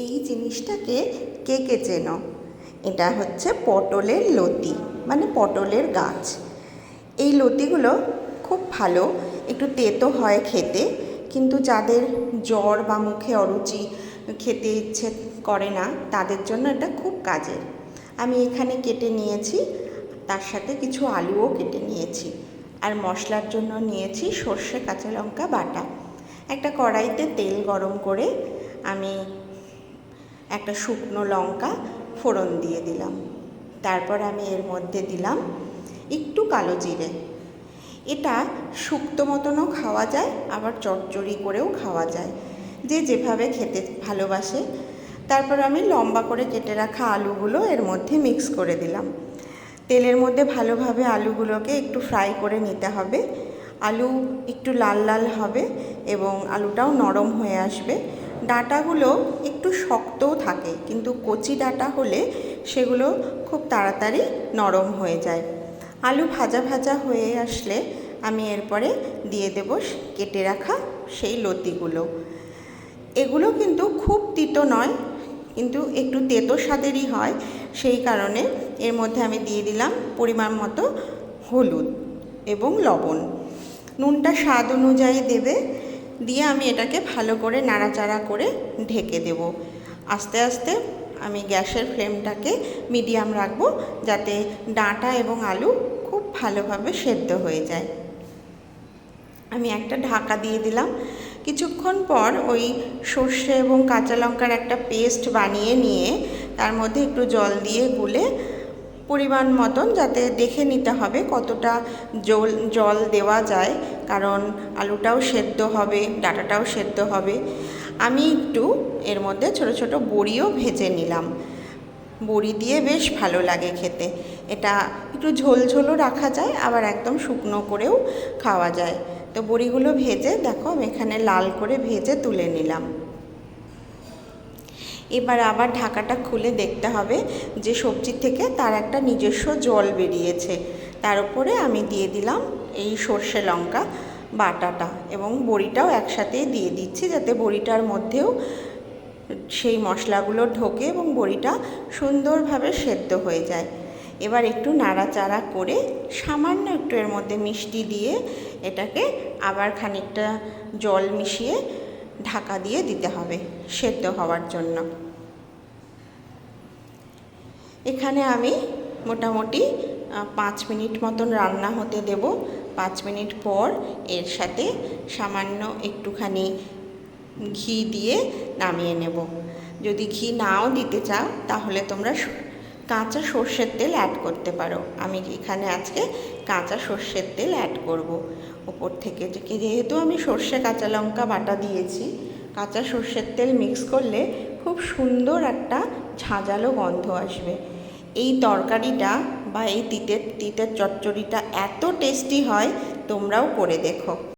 এই জিনিসটাকে কে কে চেনো। এটা হচ্ছে পটলের লতি মানে পটলের গাছ। এই লতিগুলো খুব ভালো, একটু তেতো হয় খেতে, কিন্তু যাদের জ্বর বা মুখে অরুচি খেতে ইচ্ছে করে না, তাদের জন্য এটা খুব কাজের। আমি এখানে কেটে নিয়েছি, তার সাথে কিছু আলুও কেটে নিয়েছি। আর মশলার জন্য নিয়েছি সর্ষে কাঁচা লঙ্কা বাটা। একটা কড়াইতে তেল গরম করে আমি একটা শুকনো লঙ্কা ফোড়ন দিয়ে দিলাম। তারপর আমি এর মধ্যে দিলাম একটু কালো জিরে। এটা শুক্তো মতনও খাওয়া যায়, আবার চটচড়ি করেও খাওয়া যায়। যে যেভাবে খেতে ভালোবাসে। তারপর আমি লম্বা করে কেটে রাখা আলুগুলো এর মধ্যে মিক্স করে দিলাম। তেলের মধ্যে ভালোভাবে আলুগুলোকে একটু ফ্রাই করে নিতে হবে। আলু একটু লাল লাল হবে এবং আলুটাও নরম হয়ে আসবে। ডাঁটাগুলো একটু শক্তও থাকে, কিন্তু কচি ডাঁটা হলে সেগুলো খুব তাড়াতাড়ি নরম হয়ে যায়। আলু ভাজা ভাজা হয়ে আসলে আমি এরপরে দিয়ে দেব কেটে রাখা সেই লতিগুলো। এগুলো কিন্তু খুব তিতো নয়, কিন্তু একটু তেতো স্বাদেরই হয়, সেই কারণে এর মধ্যে আমি দিয়ে দিলাম পরিমাণ মতো হলুদ এবং লবণ। নুনটা স্বাদ অনুযায়ী দেবে দিয়ে আমি এটাকে ভালো করে নাড়াচাড়া করে ঢেকে দেব। আস্তে আস্তে আমি গ্যাসের ফ্লেমটাকে মিডিয়াম রাখব যাতে ডাঁটা এবং আলু খুব ভালোভাবে সেদ্ধ হয়ে যায়। আমি একটা ঢাকা দিয়ে দিলাম। কিছুক্ষণ পর ওই সর্ষে এবং কাঁচা লঙ্কার একটা পেস্ট বানিয়ে নিয়ে তার মধ্যে একটু জল দিয়ে গুলে পরিমাণ মতন যাতে দেখে নিতে হবে কতটা জল জল দেওয়া যায়, কারণ আলুটাও সেদ্ধ হবে, ডাটাটাও সেদ্ধ হবে। আমি একটু এর মধ্যে ছোট ছোট বড়িও ভেজে নিলাম। বড়ি দিয়ে বেশ ভালো লাগে খেতে। এটা একটু ঝোল ঝোলও রাখা যায়, আবার একদম শুকনো করেও খাওয়া যায়। তো বড়িগুলো ভেজে, দেখো আমি এখানে লাল করে ভেজে তুলে নিলাম। এবার আবার ঢাকাটা খুলে দেখতে হবে যে সবজি থেকে তার একটা নিজস্ব জল বেরিয়েছে। তার উপরে আমি দিয়ে দিলাম এই সর্ষে লঙ্কা বাটাটা এবং বড়িটাও একসাথেই দিয়ে দিচ্ছি যাতে বড়িটার মধ্যেও সেই মশলাগুলো ঢোকে এবং বড়িটা সুন্দরভাবে সেদ্ধ হয়ে যায়। এবার একটু নাড়াচাড়া করে সামান্য একটু এর মধ্যে মিষ্টি দিয়ে এটাকে আবার খানিকটা জল মিশিয়ে ঢাকা দিয়ে দিতে হবে সেদ্ধ হওয়ার জন্য। এখানে আমি মোটামুটি পাঁচ মিনিট মতন রান্না হতে দেব। পাঁচ মিনিট পর এর সাথে সামান্য একটুখানি ঘি দিয়ে নামিয়ে নেব। যদি ঘি নাও দিতে চাও, তাহলে তোমরা কাঁচা সর্ষের তেল অ্যাড করতে পারো। আমি এখানে আজকে কাঁচা সর্ষের তেল অ্যাড করব। ওপর থেকে যেহেতু আমি সর্ষে কাঁচা লঙ্কা বাটা দিয়েছি, কাঁচা সর্ষের তেল মিক্স করলে খুব সুন্দর একটা ঝাঁঝালো গন্ধ আসবে। এই তরকারিটা বা এই তিতের তিতের চচ্চড়িটা এত টেস্টি হয়, তোমরাও করে দেখো।